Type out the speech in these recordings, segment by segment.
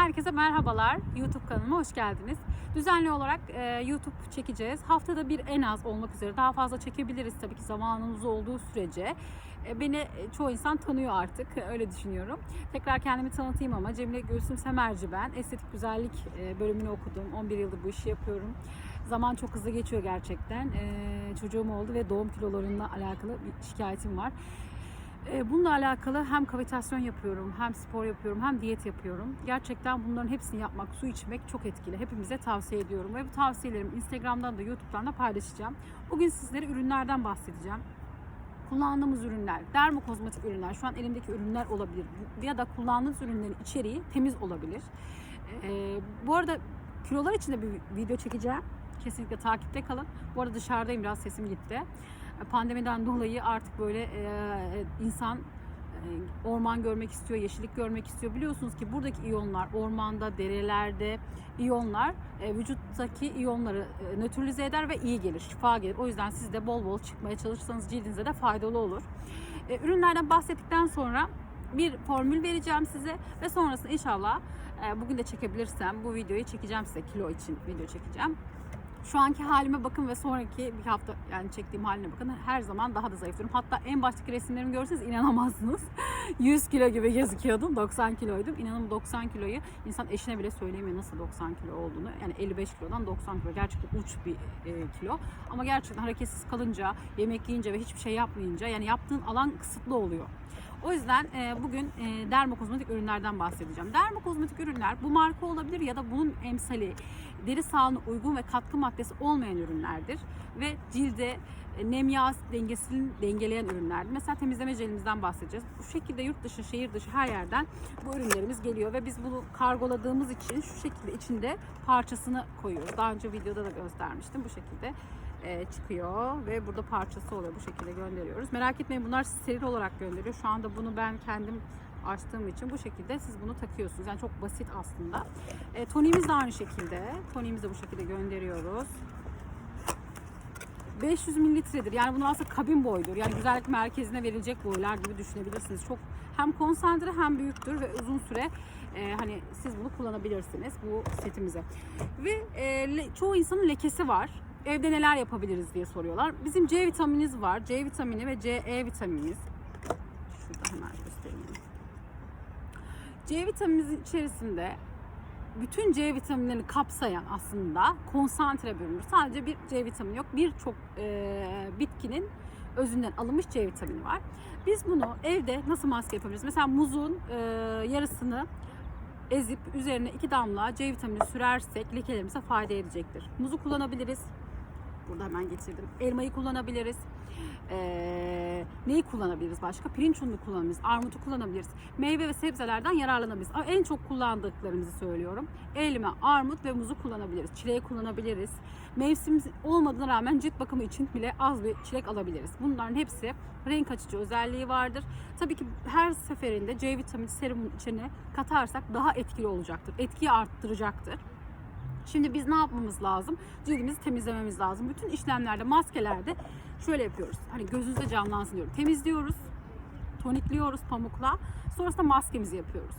Herkese merhabalar. YouTube kanalıma hoş geldiniz. Düzenli olarak e, YouTube çekeceğiz. Haftada bir en az olmak üzere. Daha fazla çekebiliriz tabii ki zamanımız olduğu sürece. E, beni e, çoğu insan tanıyor artık. Öyle düşünüyorum. Tekrar kendimi tanıtayım ama Cemile Gülsüm Semerci ben. Estetik güzellik e, bölümünü okudum. 11 yıldır bu işi yapıyorum. Zaman çok hızlı geçiyor gerçekten. E, çocuğum oldu ve doğum kilolarımla alakalı bir şikayetim var. E, Bununla alakalı hem kavitasyon yapıyorum, hem spor yapıyorum, hem diyet yapıyorum. Gerçekten bunların hepsini yapmak, su içmek çok etkili. Hepimize tavsiye ediyorum ve bu tavsiyelerimi Instagram'dan da YouTube'dan da paylaşacağım. Bugün sizlere ürünlerden bahsedeceğim. Kullandığımız ürünler, dermokozmetik ürünler, şu an elimdeki ürünler olabilir ya da kullandığınız ürünlerin içeriği temiz olabilir. E, bu arada kilolar için de bir video çekeceğim. Kesinlikle takipte kalın. Bu arada dışarıdayım biraz sesim gitti pandemiden dolayı artık böyle e, insan e, orman görmek istiyor, yeşillik görmek istiyor. Biliyorsunuz ki buradaki iyonlar ormanda, derelerde iyonlar e, vücuttaki iyonları e, nötralize eder ve iyi gelir, şifa gelir. O yüzden siz de bol bol çıkmaya çalışırsanız cildinize de faydalı olur. E, ürünlerden bahsettikten sonra bir formül vereceğim size ve sonrasında inşallah e, bugün de çekebilirsem bu videoyu çekeceğim size kilo için video çekeceğim. Şu anki halime bakın ve sonraki bir hafta yani çektiğim haline bakın. Her zaman daha da zayıflıyorum. Hatta en baştaki resimlerimi görseniz inanamazsınız. 100 kilo gibi gözüküyordum. 90 kiloydum. İnanın 90 kiloyu insan eşine bile söyleyemiyor nasıl 90 kilo olduğunu. Yani 55 kilodan 90 kilo. Gerçekten uç bir e, kilo. Ama gerçekten hareketsiz kalınca, yemek yiyince ve hiçbir şey yapmayınca yani yaptığın alan kısıtlı oluyor. O yüzden e, bugün e, dermokozmetik ürünlerden bahsedeceğim. Dermokozmetik ürünler bu marka olabilir ya da bunun emsali deri sağlığına uygun ve katkı maddesi olmayan ürünlerdir. Ve cilde e, nem yağ dengesini dengeleyen ürünlerdir. Mesela temizleme jelimizden bahsedeceğiz. Bu şekilde yurt dışı, şehir dışı her yerden bu ürünlerimiz geliyor ve biz bunu kargoladığımız için şu şekilde içinde parçasını koyuyoruz. Daha önce videoda da göstermiştim bu şekilde e, çıkıyor ve burada parçası oluyor bu şekilde gönderiyoruz. Merak etmeyin bunlar steril olarak gönderiyor. Şu anda bunu ben kendim açtığım için bu şekilde siz bunu takıyorsunuz. Yani çok basit aslında. E, toniğimiz de aynı şekilde. Toniğimizi de bu şekilde gönderiyoruz. 500 mililitredir. Yani bunun aslında kabin boydur. Yani güzellik merkezine verilecek boylar gibi düşünebilirsiniz. Çok hem konsantre hem büyüktür ve uzun süre e, hani siz bunu kullanabilirsiniz bu setimize. Ve e, le, çoğu insanın lekesi var. Evde neler yapabiliriz diye soruyorlar. Bizim C vitaminimiz var. C vitamini ve C, E vitaminimiz. Şurada hemen göstereyim. C vitaminimizin içerisinde bütün C vitaminlerini kapsayan aslında konsantre ürün. Sadece bir C vitamini yok. Birçok e, bitkinin özünden alınmış C vitamini var. Biz bunu evde nasıl maske yapabiliriz? Mesela muzun e, yarısını ezip üzerine iki damla C vitamini sürersek lekelerimize fayda edecektir. Muzu kullanabiliriz. Burada hemen getirdim. Elmayı kullanabiliriz. Ee, neyi kullanabiliriz başka? Pirinç ununu kullanabiliriz. Armutu kullanabiliriz. Meyve ve sebzelerden yararlanabiliriz. Ama en çok kullandıklarımızı söylüyorum. Elma, armut ve muzu kullanabiliriz. Çileği kullanabiliriz. Mevsim olmadığına rağmen cilt bakımı için bile az bir çilek alabiliriz. Bunların hepsi renk açıcı özelliği vardır. Tabii ki her seferinde C vitamini serumun içine katarsak daha etkili olacaktır. Etkiyi arttıracaktır. Şimdi biz ne yapmamız lazım? Cildimizi temizlememiz lazım. Bütün işlemlerde, maskelerde şöyle yapıyoruz. Hani gözünüzde canlansın diyorum. Temizliyoruz, tonikliyoruz pamukla. Sonrasında maskemizi yapıyoruz.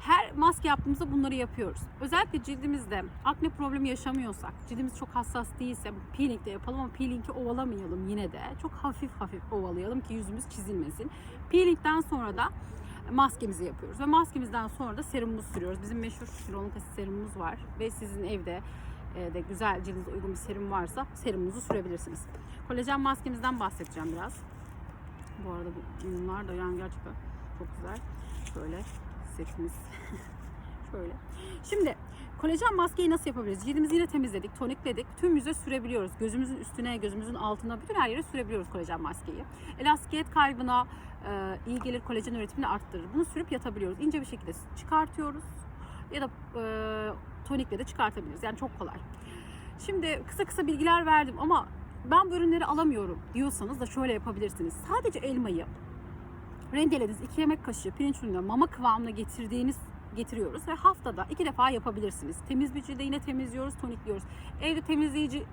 Her maske yaptığımızda bunları yapıyoruz. Özellikle cildimizde akne problemi yaşamıyorsak, cildimiz çok hassas değilse peeling de yapalım ama peelingi ovalamayalım yine de. Çok hafif hafif ovalayalım ki yüzümüz çizilmesin. Peelingden sonra da maskemizi yapıyoruz ve maskemizden sonra da serumumuzu sürüyoruz. Bizim meşhur hyaluronik asit serumumuz var ve sizin evde e, de güzel cildinize uygun bir serum varsa serumunuzu sürebilirsiniz. Kolajen maskemizden bahsedeceğim biraz. Bu arada bu ürünler de yani gerçekten çok güzel. Şöyle setimiz. Şöyle. Şimdi kolajen maskeyi nasıl yapabiliriz? Cildimizi yine temizledik, tonikledik. Tüm yüze sürebiliyoruz. Gözümüzün üstüne, gözümüzün altına bütün her yere sürebiliyoruz kolajen maskeyi. Elastikiyet kaybına e, iyi gelir, kolajen üretimini arttırır. Bunu sürüp yatabiliyoruz. İnce bir şekilde çıkartıyoruz. Ya da e, tonikle de çıkartabiliriz. Yani çok kolay. Şimdi kısa kısa bilgiler verdim ama ben bu ürünleri alamıyorum diyorsanız da şöyle yapabilirsiniz. Sadece elmayı rendelediniz. 2 yemek kaşığı pirinç unuyla mama kıvamına getirdiğiniz getiriyoruz ve haftada iki defa yapabilirsiniz. Temiz cilde yine temizliyoruz, tonikliyoruz. Evde temizleyici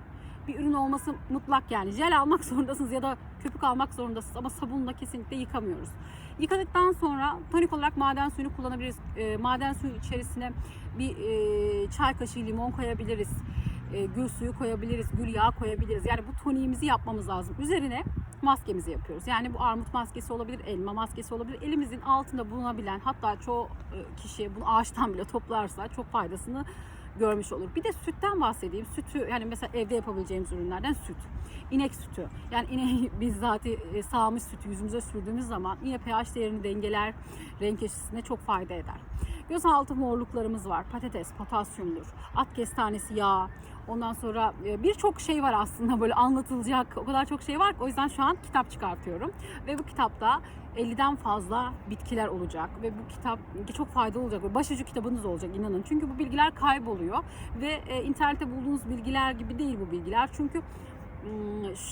bir ürün olması mutlak yani. Jel almak zorundasınız ya da köpük almak zorundasınız ama sabunla kesinlikle yıkamıyoruz. Yıkadıktan sonra tonik olarak maden suyunu kullanabiliriz. E, maden suyu içerisine bir e, çay kaşığı limon koyabiliriz. E, gül suyu koyabiliriz, gül yağı koyabiliriz. Yani bu toniğimizi yapmamız lazım. Üzerine maskemizi yapıyoruz. Yani bu armut maskesi olabilir, elma maskesi olabilir. Elimizin altında bulunabilen hatta çoğu e, kişi bunu ağaçtan bile toplarsa çok faydasını görmüş olur. Bir de sütten bahsedeyim. Sütü yani mesela evde yapabileceğimiz ürünlerden süt. İnek sütü. Yani ineği bizzat e, sağmış sütü yüzümüze sürdüğümüz zaman yine pH değerini dengeler, renk eşitliğine çok fayda eder. Gözaltı morluklarımız var. Patates, potasyumdur. At kestanesi yağı. Ondan sonra e, birçok şey var aslında böyle anlatılacak. O kadar çok şey var ki o yüzden şu an kitap çıkartıyorum. Ve bu kitapta 50'den fazla bitkiler olacak ve bu kitap çok faydalı olacak başucu kitabınız olacak inanın. Çünkü bu bilgiler kayboluyor ve e, internette bulduğunuz bilgiler gibi değil bu bilgiler. Çünkü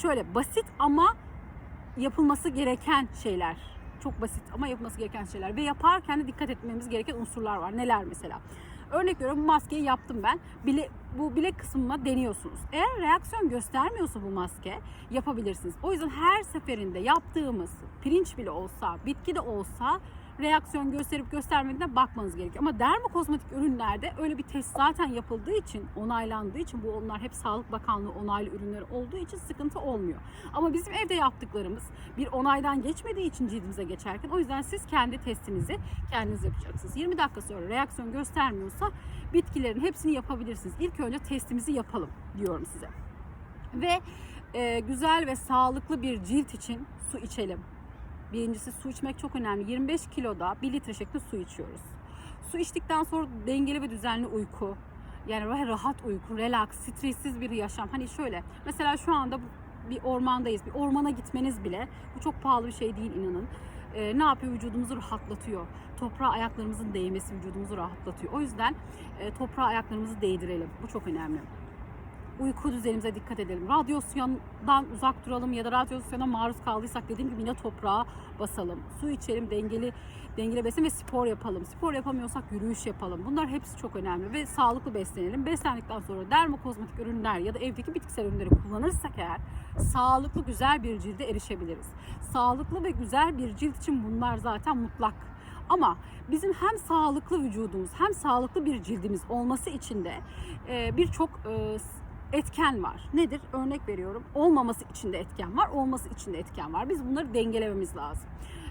şöyle basit ama yapılması gereken şeyler. Çok basit ama yapılması gereken şeyler ve yaparken de dikkat etmemiz gereken unsurlar var. Neler mesela? Örnek veriyorum maskeyi yaptım ben. Bile, bu bilek kısmıma deniyorsunuz. Eğer reaksiyon göstermiyorsa bu maske yapabilirsiniz. O yüzden her seferinde yaptığımız pirinç bile olsa, bitki de olsa reaksiyon gösterip göstermediğine bakmanız gerekiyor. Ama dermokozmetik ürünlerde öyle bir test zaten yapıldığı için, onaylandığı için bu onlar hep Sağlık Bakanlığı onaylı ürünler olduğu için sıkıntı olmuyor. Ama bizim evde yaptıklarımız bir onaydan geçmediği için cildimize geçerken o yüzden siz kendi testinizi kendiniz yapacaksınız. 20 dakika sonra reaksiyon göstermiyorsa bitkilerin hepsini yapabilirsiniz. İlk önce testimizi yapalım diyorum size. Ve e, güzel ve sağlıklı bir cilt için su içelim. Birincisi su içmek çok önemli. 25 kiloda 1 litre şeklinde su içiyoruz. Su içtikten sonra dengeli ve düzenli uyku. Yani rahat uyku, relax, stressiz bir yaşam. Hani şöyle mesela şu anda bir ormandayız. Bir ormana gitmeniz bile bu çok pahalı bir şey değil inanın. Ee, ne yapıyor? Vücudumuzu rahatlatıyor. Toprağa ayaklarımızın değmesi vücudumuzu rahatlatıyor. O yüzden e, toprağa ayaklarımızı değdirelim. Bu çok önemli uyku düzenimize dikkat edelim. Radyasyondan uzak duralım ya da radyasyona maruz kaldıysak dediğim gibi yine toprağa basalım. Su içelim, dengeli dengeli besin ve spor yapalım. Spor yapamıyorsak yürüyüş yapalım. Bunlar hepsi çok önemli ve sağlıklı beslenelim. Beslendikten sonra dermokozmetik ürünler ya da evdeki bitkisel ürünleri kullanırsak eğer sağlıklı güzel bir cilde erişebiliriz. Sağlıklı ve güzel bir cilt için bunlar zaten mutlak. Ama bizim hem sağlıklı vücudumuz hem sağlıklı bir cildimiz olması için de birçok etken var. Nedir? Örnek veriyorum. Olmaması için de etken var, olması için de etken var. Biz bunları dengelememiz lazım.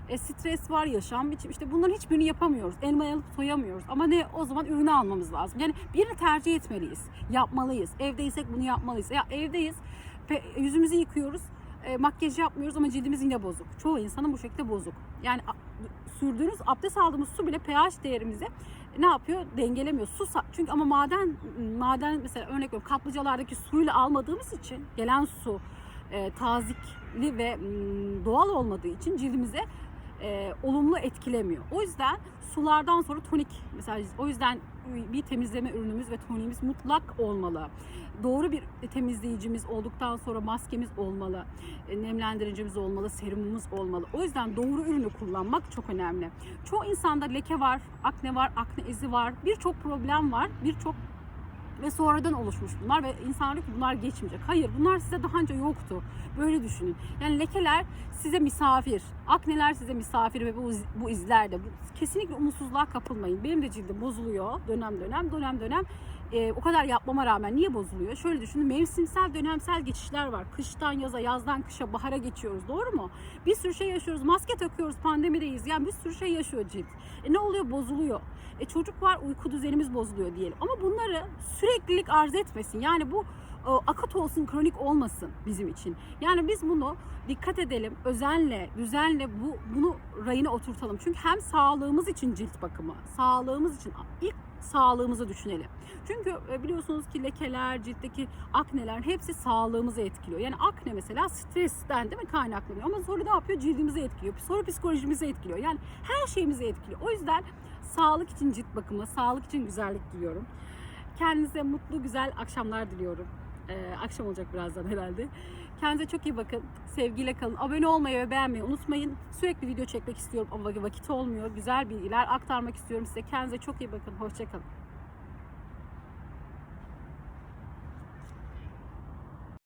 E, stres var, yaşam biçim. İşte bunların hiçbirini yapamıyoruz. Elmayı alıp soyamıyoruz. Ama ne? O zaman ürünü almamız lazım. Yani birini tercih etmeliyiz. Yapmalıyız. Evdeysek bunu yapmalıyız. Ya evdeyiz. Yüzümüzü yıkıyoruz. E, makyaj yapmıyoruz ama cildimiz yine bozuk. Çoğu insanın bu şekilde bozuk. Yani sürdüğünüz, abdest aldığımız su bile pH değerimizi ne yapıyor? Dengelemiyor. Su çünkü ama maden maden mesela örnek veriyorum kaplıcalardaki suyla almadığımız için gelen su e, tazikli ve mm, doğal olmadığı için cildimize e, olumlu etkilemiyor. O yüzden sulardan sonra tonik mesela o yüzden bir temizleme ürünümüz ve toniğimiz mutlak olmalı. Doğru bir temizleyicimiz olduktan sonra maskemiz olmalı, e, nemlendiricimiz olmalı, serumumuz olmalı. O yüzden doğru ürünü kullanmak çok önemli. Çoğu insanda leke var, akne var, akne izi var, birçok problem var, birçok ve sonradan oluşmuş bunlar ve insanlar diyor ki bunlar geçmeyecek. Hayır bunlar size daha önce yoktu. Böyle düşünün. Yani lekeler size misafir. Akneler size misafir ve bu, bu izlerde. Bu, kesinlikle umutsuzluğa kapılmayın. Benim de cildim bozuluyor dönem dönem dönem dönem. Ee, o kadar yapmama rağmen niye bozuluyor? Şöyle düşünün mevsimsel dönemsel geçişler var. Kıştan yaza, yazdan kışa, bahara geçiyoruz. Doğru mu? Bir sürü şey yaşıyoruz. Maske takıyoruz. Pandemideyiz. Yani bir sürü şey yaşıyor cilt. E ne oluyor? Bozuluyor. E çocuk var uyku düzenimiz bozuluyor diyelim. Ama bunları süreklilik arz etmesin. Yani bu e, akut olsun, kronik olmasın bizim için. Yani biz bunu dikkat edelim, özenle, düzenle bu bunu rayına oturtalım. Çünkü hem sağlığımız için cilt bakımı, sağlığımız için ilk sağlığımızı düşünelim. Çünkü e, biliyorsunuz ki lekeler, ciltteki akneler hepsi sağlığımızı etkiliyor. Yani akne mesela stresten değil mi kaynaklanıyor ama sonra ne yapıyor? Cildimizi etkiliyor. Sonra psikolojimizi etkiliyor. Yani her şeyimizi etkiliyor. O yüzden sağlık için cilt bakımı, sağlık için güzellik diliyorum. Kendinize mutlu, güzel akşamlar diliyorum. Ee, akşam olacak birazdan herhalde. Kendinize çok iyi bakın. Sevgiyle kalın. Abone olmayı ve beğenmeyi unutmayın. Sürekli video çekmek istiyorum ama vakit olmuyor. Güzel bilgiler aktarmak istiyorum size. Kendinize çok iyi bakın. Hoşçakalın.